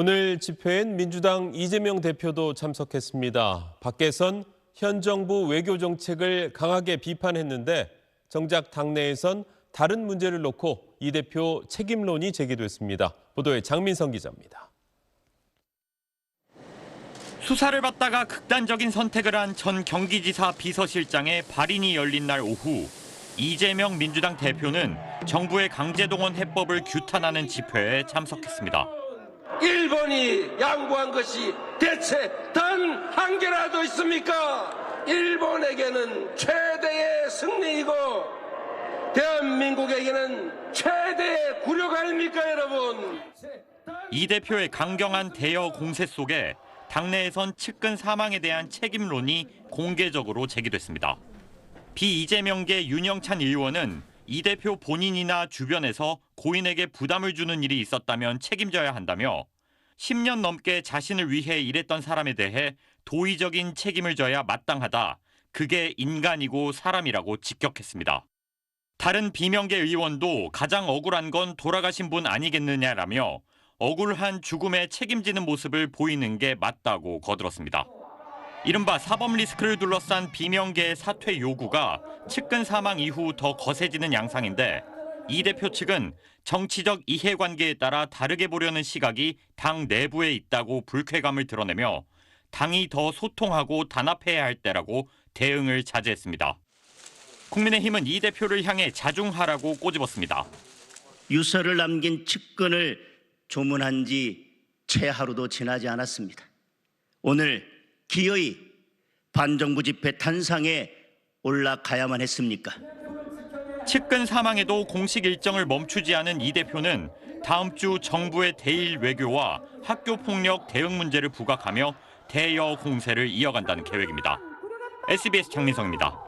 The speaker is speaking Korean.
오늘 집회엔 민주당 이재명 대표도 참석했습니다. 밖에선 현 정부 외교 정책을 강하게 비판했는데 정작 당내에선 다른 문제를 놓고 이 대표 책임론이 제기됐습니다. 보도에 장민성 기자입니다. 수사를 받다가 극단적인 선택을 한 전 경기지사 비서실장의 발인이 열린 날 오후 이재명 민주당 대표는 정부의 강제동원 해법을 규탄하는 집회에 참석했습니다. 일본이 양보한 것이 대체 단 한 개라도 있습니까? 일본에게는 최대의 승리이고 대한민국에게는 최대의 굴욕 아닙니까 여러분? 이 대표의 강경한 대여 공세 속에 당내에선 측근 사망에 대한 책임론이 공개적으로 제기됐습니다. 비이재명계 윤영찬 의원은 이 대표 본인이나 주변에서 고인에게 부담을 주는 일이 있었다면 책임져야 한다며 10년 넘게 자신을 위해 일했던 사람에 대해 도의적인 책임을 져야 마땅하다. 그게 인간이고 사람이라고 직격했습니다. 다른 비명계 의원도 가장 억울한 건 돌아가신 분 아니겠느냐라며 억울한 죽음에 책임지는 모습을 보이는 게 맞다고 거들었습니다. 이른바 사법 리스크를 둘러싼 비명계의 사퇴 요구가 측근 사망 이후 더 거세지는 양상인데 이 대표 측은 정치적 이해관계에 따라 다르게 보려는 시각이 당 내부에 있다고 불쾌감을 드러내며 당이 더 소통하고 단합해야 할 때라고 대응을 자제했습니다. 국민의힘은 이 대표를 향해 자중하라고 꼬집었습니다. 유서를 남긴 측근을 조문한 지 채 하루도 지나지 않았습니다. 오늘 기어이 반정부 집회 탄상에 올라가야만 했습니까? 측근 사망에도 공식 일정을 멈추지 않은 이 대표는 다음 주 정부의 대일 외교와 학교 폭력 대응 문제를 부각하며 대여 공세를 이어간다는 계획입니다. SBS 장민성입니다.